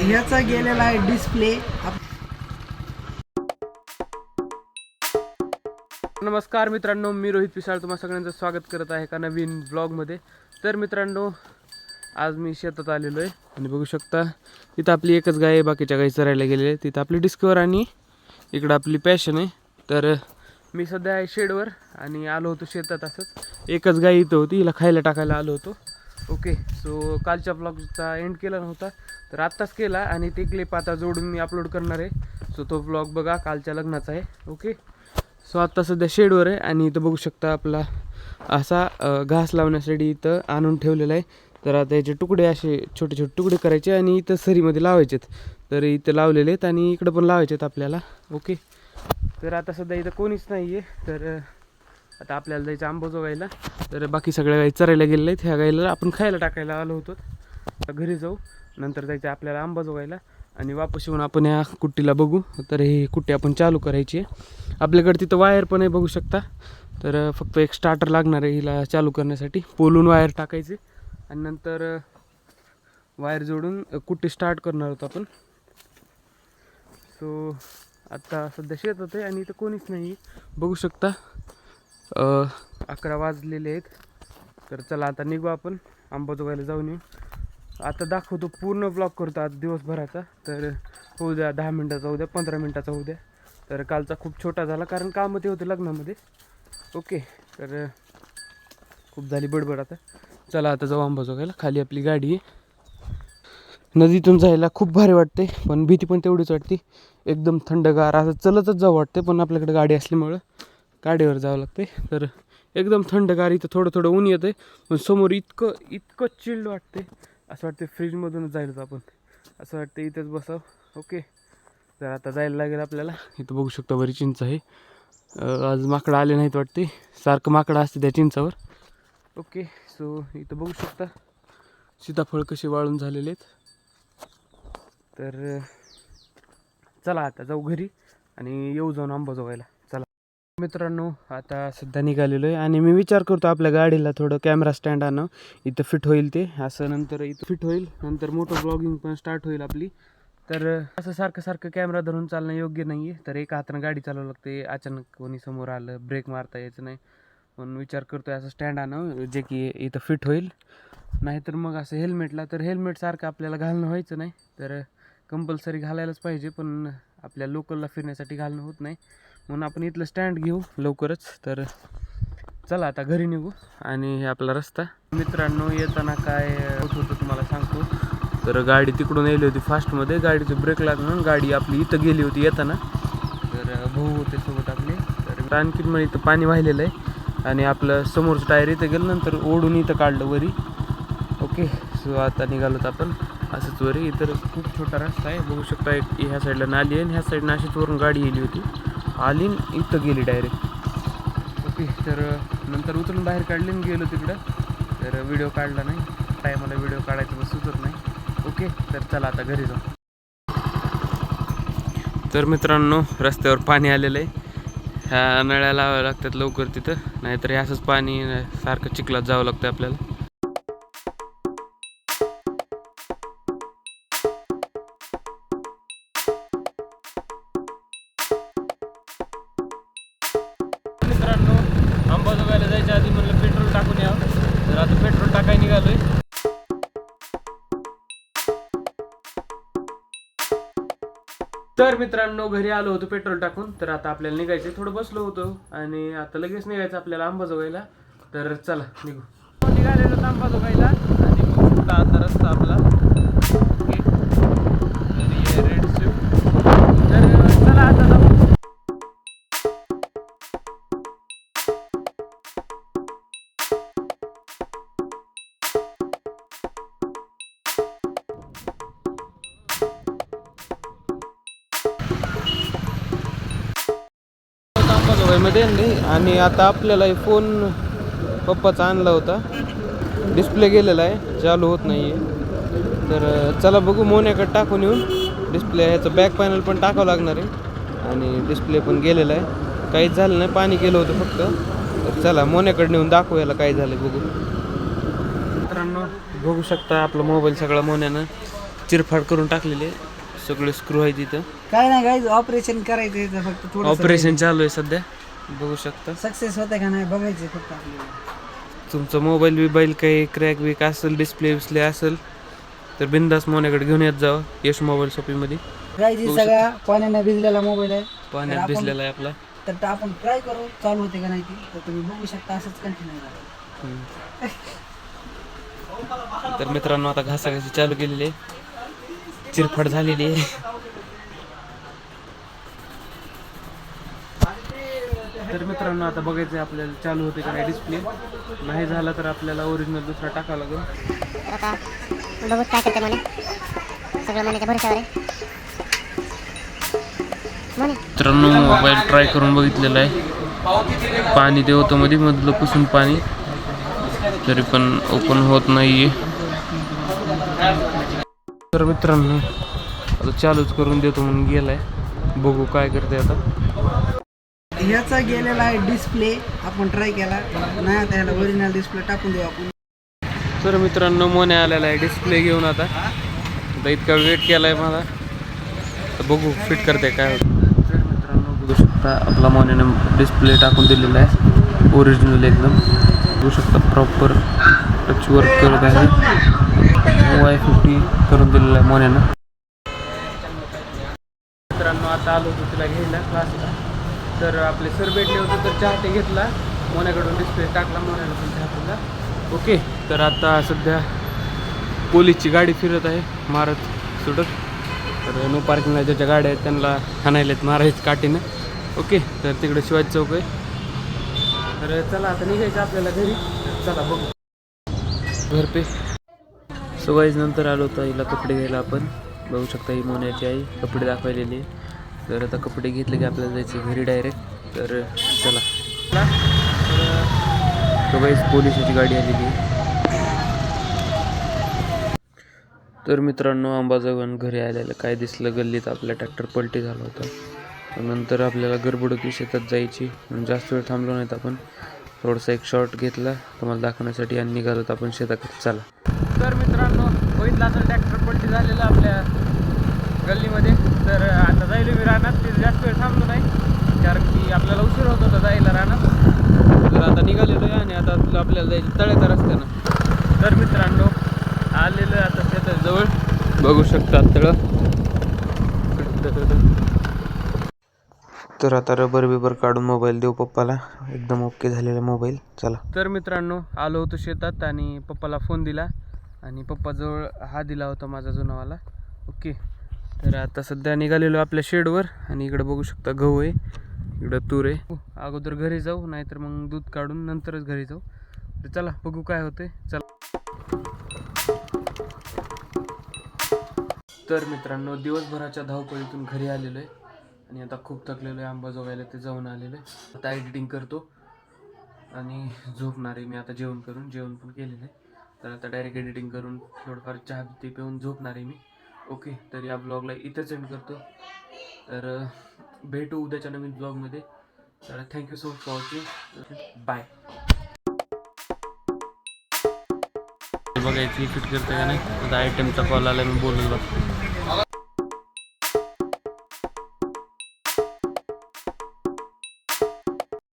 ह्याचा गेलेला आहे डिस्प्ले नमस्कार मित्रांनो मी रोहित पिसाळ तुम्हा सगळ्यांचं स्वागत करत आहे एका नवीन ब्लॉगमध्ये तर मित्रांनो आज मी शेतात आलेलो आहे. आणि बघू शकता तिथं आपली एकच गाय आहे बाकीच्या गाई चरायला गेलेले आहे तिथं आपली डिस्कवर आणि इकडं आपली पॅशन आहे. तर मी सध्या आहे शेडवर आणि आलो होतो शेतात असंच. एकच गाय इथं होती हिला खायला टाकायला आलो होतो. ओके सो कालच्या ब्लॉगचा एंड केला नव्हता तर आत्ताच केला आणि ते क्लिप आता जोडून मी अपलोड करणार आहे. सो तो ब्लॉग बघा कालच्या लग्नाचा आहे. ओके सो आत्ता सध्या शेडवर आहे आणि इथं बघू शकता आपला असा घास लावण्यासाठी इथं आणून ठेवलेला आहे. तर आता याचे तुकडे असे छोटे छोटे तुकडे करायचे आणि इथं सरीमध्ये लावायचेत. तर इथं लावलेले आहेत आणि इकडं पण लावायचे आहेत आपल्याला. ओके तर आता सध्या इथं कोणीच नाही आहे तर आता आपल्याला जायचं आंबोजोगाईला तर बाकी सगळ्या गाई चरायला गेलेल्या आहेत. ह्या गाईला आपण खायला टाकायला आलो होतो. आता घरी जाऊ. नंतर जायचं आपल्याला आंबाजोगाईला आणि वापस येऊन आपण या कुट्टीला बघू. तर ही कुट्टी आपण चालू करायची आहे. आपल्याकडे तिथं वायर पण आहे बघू शकता. तर फक्त एक स्टार्टर लागणार आहे हिला चालू करण्यासाठी. पोलून वायर टाकायचे. आणि नंतर वायर जोडून कुट्टी स्टार्ट करणार होतो आपण. सो आत्ता सध्या शेतात आहे आणि इथं कोणीच नाही बघू शकता. अकरा वाजलेले आहेत. तर चला आता निघू आपण. अंबाजोगाईला जाऊन येऊ. आता दाखवतो पूर्ण ब्लॉक करतो आज दिवसभराचा. तर होऊ द्या दहा मिनटाचा होऊ द्या पंधरा मिनटाचा होऊ द्या. तर कालचा खूप छोटा झाला कारण कामं ते होते लग्नामध्ये. ओके तर खूप झाली बडबड आता. चला आता जाऊ अंबाजोगाईला. खाली आपली गाडी आहे. नदीतून जायला खूप भारी वाटते पण भीती पण तेवढीच वाटते. एकदम थंडगार असं चलतच जावं वाटते पण आपल्याकडे गाडी असल्यामुळं. गाडीवर जावं लागते तर एकदम थंडगार इथं थोडं थोडं ऊन येतं पण समोर इतकं इतकं चिल्ड वाटते असं वाटते फ्रीजमधूनच जायला आपण. असं वाटतं इथंच बसावं. ओके तर आता जायला लागेल आपल्याला. इथं बघू शकता बरी चिंच आहे. आज माकडं आले नाहीत वाटते सारखं माकडं असते त्या चिंचावर. ओके सो इथं बघू शकता. सीताफळ कसे वाळून झालेले आहेत. तर चला आता जाऊ घरी आणि येऊ जाऊन आंबा जोवायला मित्रांनो आता सध्या निघालेलो आहे आणि मी विचार करतो आपल्या गाडीला थोडं कॅमेरा स्टँड आणं इथं फिट होईल ते. असं नंतर इथं फिट होईल. नंतर मोठं ब्लॉगिंग पण स्टार्ट होईल आपली. तर असं सारखं सारखं कॅमेरा धरून चालणं योग्य नाही आहे तर एका हातानं गाडी चालवावं लागते. अचानक कोणी समोर आलं ब्रेक मारता यायचं नाही. म्हणून विचार करतोय असं स्टँड आणं जे की इथं फिट होईल. नाहीतर मग असं हेल्मेटला तर हेल्मेट सारखं आपल्याला घालणं व्हायचं नाही. तर कंपल्सरी घालायलाच पाहिजे. पण आपल्या लोकलला फिरण्यासाठी घालणं होत नाही. म्हणून आपण इथलं स्टँड घेऊ लवकरच. तर चला आता घरी निघू आणि हे आपला रस्ता. मित्रांनो येताना काय होत होतं तुम्हाला सांगतो. तर गाडी तिकडून येली होती फास्टमध्ये गाडीचे ब्रेक लागणं गाडी आपली इथं गेली होती येताना. तर भाऊ होते सोबत आपले. तर आणखीन मग इथं पाणी वाहिलेलं आहे. आणि आपलं समोरचं टायर इथं गेलं नंतर ओढून इथं काढलं वरी. ओके सो आता निघालोत आपण. असंच वरी इतर खूप छोटा रस्ता आहे. बघू शकता एक ह्या साईडला नाली आहे आणि ह्या साईडनं अशीच वरून गाडी गेली होती. आली इथं गेली डायरेक्ट ओके तर नंतर उतरून बाहेर काढली आणि गेलो तिकडं. तर व्हिडिओ काढला नाही. टायमाला व्हिडिओ काढायचं पण सुचत नाही. ओके तर चला आता घरी जाऊ. तर मित्रांनो रस्त्यावर पाणी आलेलं आहे. ह्या नळ्या लावाव्या लागतात लवकर तिथं. नाहीतर हे असंच पाणी सारखं चिखलात जावं लागतं आपल्याला. अंबाजोगाईला जायच्या आधी म्हणलं पेट्रोल टाकून यावं. तर आता पेट्रोल टाकाय निघालोय. तर मित्रांनो घरी आलो होतो पेट्रोल टाकून. तर आता आपल्याला निघायचं थोडं बसलो होतो आणि आता लगेच निघायचं आपल्याला अंबाजोगाईला तर चला निघू. निघालेलो अंबाजोगाईला आणि बघू आता रस्ता आपला. अंबाजोगाईमध्ये आणली आणि आता आपल्याला हे फोन पप्पाचा आणला होता. डिस्प्ले गेलेला आहे चालू होत नाही आहे तर चला बघू मोन्याकडे टाकून येऊन डिस्प्ले ह्याचं बॅक पॅनल पण टाकावं लागणार आहे. आणि डिस्प्ले पण गेलेला आहे. काहीच झालं नाही पाणी गेलं होतं फक्त. तर चला मोन्याकडे नेऊन दाखवू याला काय झालं बघू. मित्रांनो बघू शकता आपला मोबाईल सगळा मोन्यानं चिरफाड करून टाकलेले. सगळे स्क्रू आहे तिथं. काय नाही काय ऑपरेशन करायचं याचं फक्त थोडं ऑपरेशन चालू आहे सध्या. बघू शकता. सक्सेस होते का नाही बघायचं फक्त आपल्याला. तुमचा मोबाईल बिबाईल काही क्रॅक बिक असेल डिस्प्ले विस्प्ले असेल तर बिंदास मोन्याकडे घेऊन येत जावं यश मोबाईल शॉपिंगमध्ये प्राईज सगळा पाण्याने भिजलेला मोबाईल आहे. पाण्यात आपण- भिजलेला आहे आपला. तर ते आपण ट्राय करू चालू होते का नाही ती. तर तुम्ही बघू शकता असंच कंटिन्यू. तर मित्रांनो आता घासाघासी चालू केलेली आहे. चिरफाड झालेली आहे. तर मित्रांनो आता बघायचं आहे आपल्याला चालू होते का नाही डिस्प्ले नाही झाला तर आपल्याला ओरिजिनल दुसरा टाकावा लागेल. आता बघू काय करते म्हणे सगळं मनाच्या भरोशावर आहे. म्हणे मित्रांनो मोबाईल ट्राय करून बघितलेला आहे. पाणी ते होतं मध्ये मधलं पुसून पाणी. तरी पण ओपन होत नाहीये. तर मित्रांनो आता चालूच करून देतो म्हणून गेलाय. बघू काय करते आता. ह्याचा गेलेला आहे डिस्प्ले आपण ट्राय केला. नाही आता ह्याला ओरिजिनल डिस्प्ले टाकून देऊ आपण. तर मित्रांनो मोने आलेला आहे डिस्प्ले घेऊन आता. आता इतका वेट केला आहे मला तर बघू फिट करते काय होतं. तर मित्रांनो बघू शकता आपला मोन्याने डिस्प्ले टाकून दिलेला आहे. ओरिजिनल एकदम. बघू शकता प्रॉपर टच वर्क करत आहे. वाय फिफ्टी करून दिलेलं आहे मोन्यानं मित्रांनो आता आलो होतो तिला घ्यायला क्लासला तर आपले सर भेटले होते तर चहाटे घेतला. मोन्याकडून डिस्प्ले टाकला मोन्याला पण चहा पिला. ओके तर आता सध्या पोलीसची गाडी फिरत आहे मारत सुटत तर नो पार्किंगला ज्याच्या गाड्या आहेत त्यांना हाणायला आहेत मारायच काठीनं. ओके तर तिकडे शिवाजी चौक आहे. तर चला आता निघायचं आपल्याला घरी. चला बघू. घर पे सो नंतर आलो होतो हिला कपडे घ्यायला आपण. बघू शकता ही मोन्याची आई कपडे दाखवलेली आहे. तर आता कपडे घेतले की आपल्याला जायचं घरी डायरेक्ट तर चला. तर पोलिसाची गाडी आलेली तर मित्रांनो अंबाजोगान घरी आलेलं काय दिसलं? गल्लीत आपला ट्रॅक्टर पलटी झाला होता. नंतर आपल्याला गडबड होती शेतात जायची. म्हणून जास्त वेळ थांबलो नाहीत आपण. थोडासा एक शॉर्ट घेतला. तुम्हाला दाखवण्यासाठी आणि निघालो आपण शेताकडे. चला. तर मित्रांनो बघितलं ट्रॅक्टर पलटी झालेलं आपल्या गल्लीमध्ये. तर आता जायला मी राहणार तिथे जास्त वेळ थांबलो नाही. कारण की आपल्याला उशीर होत होता जायला राहणार तर आता निघालेलो आहे आणि आता तुला आपल्याला जायचं तळ्याच्या रस्त्यानं. तर मित्रांनो आलेलं आहे आता शेताजवळ. बघू शकता तळं. तर आता रबर बिबर काढून मोबाईल देऊ पप्पाला. एकदम ओके झालेला मोबाईल. चला. तर मित्रांनो आलो होतो शेतात आणि पप्पाला फोन दिला. आणि पप्पाजवळ हा दिला होता माझा जुनावाला. ओके. तर आता सध्या निघालेलो आपल्या शेडवर आणि इकडं बघू शकता गहू आहे इकडं तूर आहे. हो, अगोदर घरी जाऊ नाहीतर मग दूध काढून नंतरच घरी जाऊ. तर चला बघू काय होते चला. तर मित्रांनो दिवसभराच्या धावपळीतून घरी आलेलो आहे आणि आता खूप थकलेलो आहे आंबाजोगायला ते जाऊन आलेलो आहे आता एडिटिंग करतो. आणि झोपणार आहे मी आता जेवण करून जेवण पण केलेलं आहे. तर आता डायरेक्ट एडिटिंग करून थोडंफार चहा ते पिऊन झोपणार आहे मी. ओके तर या ब्लॉगला इथंच एंड करतो. तर भेटू उद्याच्या नवीन ब्लॉगमध्ये तर thank you so much for watching bye इथली फिट करते का नाही? आता आयटमचा कॉल आला मी बोलून बघतो